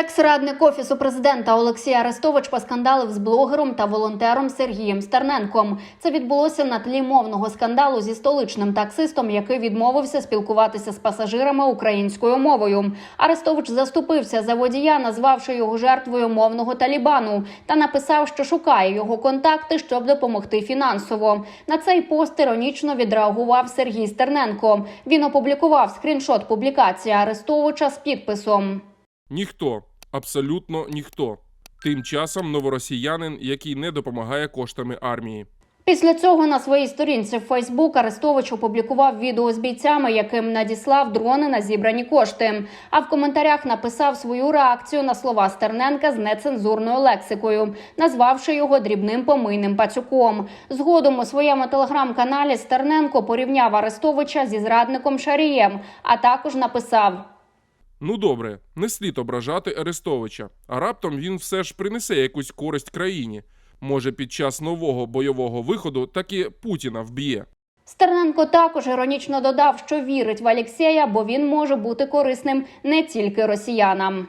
Екс-радник офісу президента Олексій Арестович поскандалив з блогером та волонтером Сергієм Стерненком. Це відбулося на тлі мовного скандалу зі столичним таксистом, який відмовився спілкуватися з пасажирами українською мовою. Арестович заступився за водія, назвавши його жертвою мовного талібану, та написав, що шукає його контакти, щоб допомогти фінансово. На цей пост іронічно відреагував Сергій Стерненко. Він опублікував скріншот публікації Арестовича з підписом. Ніхто, абсолютно ніхто. Тим часом новоросіянин, який не допомагає коштами армії. Після цього на своїй сторінці в Фейсбук Арестович опублікував відео з бійцями, яким надіслав дрони на зібрані кошти. А в коментарях написав свою реакцію на слова Стерненка з нецензурною лексикою, назвавши його дрібним помийним пацюком. Згодом у своєму телеграм-каналі Стерненко порівняв Арестовича зі зрадником Шарієм, а також написав. Ну добре, не слід ображати Арестовича, а раптом він все ж принесе якусь користь країні. Може, під час нового бойового виходу таки Путіна вб'є. Стерненко також іронічно додав, що вірить в Алєксєя, бо він може бути корисним не тільки росіянам.